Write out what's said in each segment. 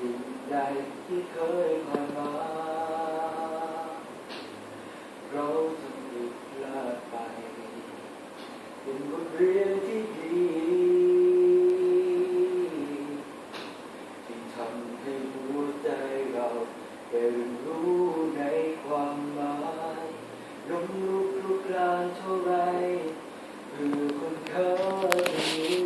สิ่งใดที่เคยผ่านมา เราจะผิดพลาดไป เป็นบทเรียนที่ดีที่ทำให้หัวใจเราเรียนรู้ในความหมายล้มลุกลุกลานเท่าไรเพื่อคนเขาดี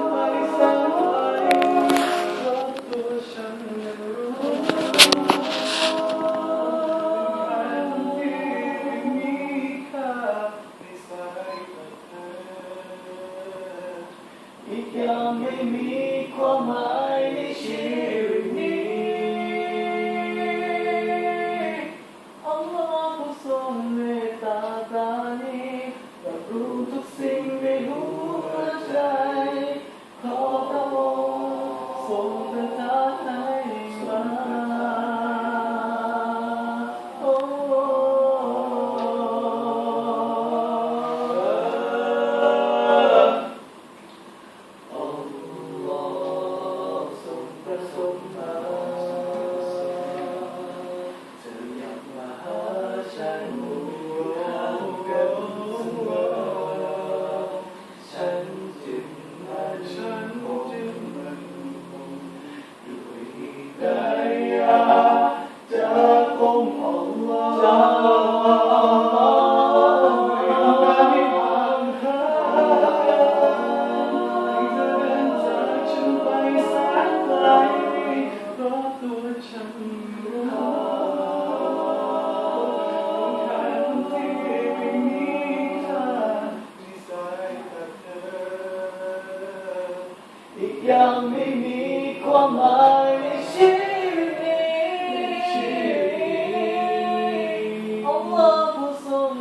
มีความหมายในชีวิตนี้อัลลอฮ์ผู้ทรงเมตตาปราณีรับรู้ทุกสิ่งในหัวใจขอพระองค์ทรงประทาน ยังไม่มีความหมายในชีวิตนี้ Allah ผู้ทรง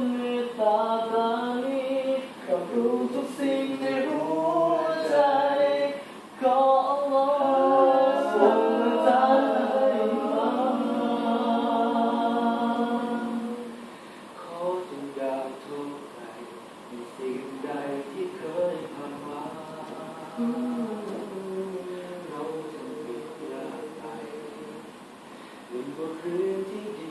Вы покрыты